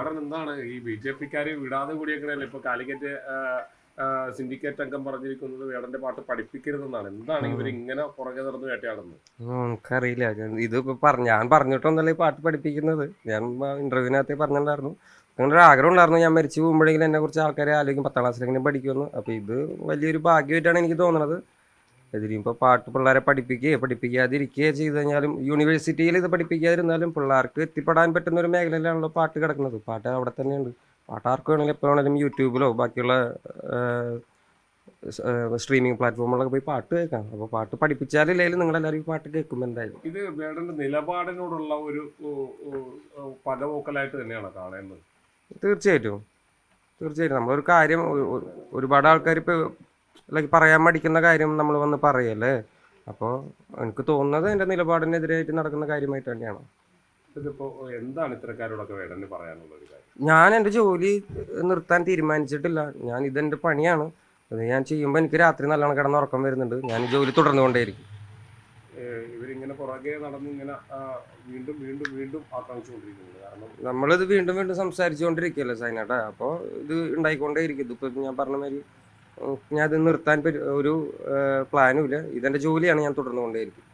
അവിടെ എന്താണ് ഈ ബി ജെ പിക്കാര് വിടാതെ കൂടിയേക്കണല്ലേ? ഇപ്പൊ കാലിക്കറ്റ് സിൻഡിക്കേറ്റ് അംഗം പറഞ്ഞിരിക്കുന്നത് വേടന്റെ പാട്ട് പഠിപ്പിക്കരുതെന്നാണ്. എന്താണ് ഇവർ ഇങ്ങനെ പുറകെ നടന്നു വേട്ടയാടുന്നത്? നമുക്കറിയില്ല ഇതിപ്പോ പറഞ്ഞ ഞാൻ പറഞ്ഞിട്ടൊന്നല്ല ഈ പാട്ട് പഠിപ്പിക്കുന്നത്. ഞാൻ ഇന്റർവ്യൂവിനകത്ത് പറഞ്ഞിട്ടുണ്ടായിരുന്നു. അങ്ങനെ ഒരു ആഗ്രഹം ഉണ്ടായിരുന്നു. ഞാൻ മരിച്ചു പോകുമ്പോഴെങ്കിലും എന്നെ കുറിച്ച് ആൾക്കാരെ ആലോചിക്കും പത്താം ക്ലാസ്സിലെങ്കിലും പഠിക്കുമെന്ന്. അപ്പോൾ ഇത് വലിയൊരു ഭാഗ്യമായിട്ടാണ് എനിക്ക് തോന്നുന്നത് ഇതിനിപ്പോൾ പാട്ട് പിള്ളേരെ പഠിപ്പിക്കുകയോ പഠിപ്പിക്കാതിരിക്കുകയോ ചെയ്തു കഴിഞ്ഞാലും യൂണിവേഴ്സിറ്റിയിൽ ഇത് പഠിപ്പിക്കാതിരുന്നാലും പിള്ളേർക്ക് എത്തിപ്പെടാൻ പറ്റുന്ന ഒരു മേഖലയിലാണല്ലോ പാട്ട് കിടക്കുന്നത്. പാട്ട് അവിടെ തന്നെയുണ്ട്. പാട്ട് ആർക്ക് വേണമെങ്കിലും എപ്പോൾ വേണമെങ്കിലും യൂട്യൂബിലോ ബാക്കിയുള്ള സ്ട്രീമിംഗ് പ്ലാറ്റ്ഫോമുകളൊക്കെ പോയി പാട്ട് കേൾക്കാം. അപ്പോൾ പാട്ട് പഠിപ്പിച്ചാലില്ലെങ്കിലും നിങ്ങളെല്ലാവരും പാട്ട് കേൾക്കും എന്തായാലും. ഇത് വേടന്റെ നിലപാടിനോടുള്ള ഒരു പദവോക്കലായിട്ട് തന്നെയാണ് കാണുന്നത് തീർച്ചയായിട്ടും. തീർച്ചയായിട്ടും. നമ്മളൊരു കാര്യം ഒരുപാട് ആൾക്കാർ ഇപ്പോൾ ലൈക്ക് പറയാൻ മടിക്കുന്ന കാര്യം നമ്മൾ വന്ന് പറയല്ലേ? അപ്പോൾ എനിക്ക് തോന്നുന്നത് എന്റെ നിലപാടിനെതിരായിട്ട് നടക്കുന്ന കാര്യമായിട്ട് തന്നെയാണ്. ഇതിപ്പോ എന്താണ് ഇത്തരക്കാരോടൊക്കെ വേടന് പറയാനുള്ള ഒരു കാര്യം? ഞാൻ എന്റെ ജോലി നിർത്താൻ തീരുമാനിച്ചിട്ടില്ല. ഞാൻ ഇതെന്റെ പണിയാണ്. അത് ഞാൻ ചെയ്യുമ്പോൾ എനിക്ക് രാത്രി നല്ലോണം കിടന്ന് ഉറക്കം വരുന്നുണ്ട്. ഞാൻ ജോലി തുടർന്നുകൊണ്ടേയിരിക്കും. ഏഹ് ഇവരിങ്ങനെ പുറകെ നടന്ന് ഇങ്ങനെ ആ, വീണ്ടും വീണ്ടും വീണ്ടും ആക്രമിച്ചുകൊണ്ടിരിക്കുന്നത് കാരണം നമ്മളിത് വീണ്ടും വീണ്ടും സംസാരിച്ചുകൊണ്ടിരിക്കുകയല്ലേ സൈനാട്ടാ? അപ്പോൾ ഇത് ഉണ്ടായിക്കൊണ്ടേയിരിക്കും. ഇതിപ്പോൾ ഞാൻ പറഞ്ഞ മാതിരി ഞാൻ ഇത് നിർത്താൻ ഒരു പ്ലാനും ഇല്ല ഇതെന്റെ ജോലിയാണ് ഞാൻ തുടർന്നുകൊണ്ടേയിരിക്കും.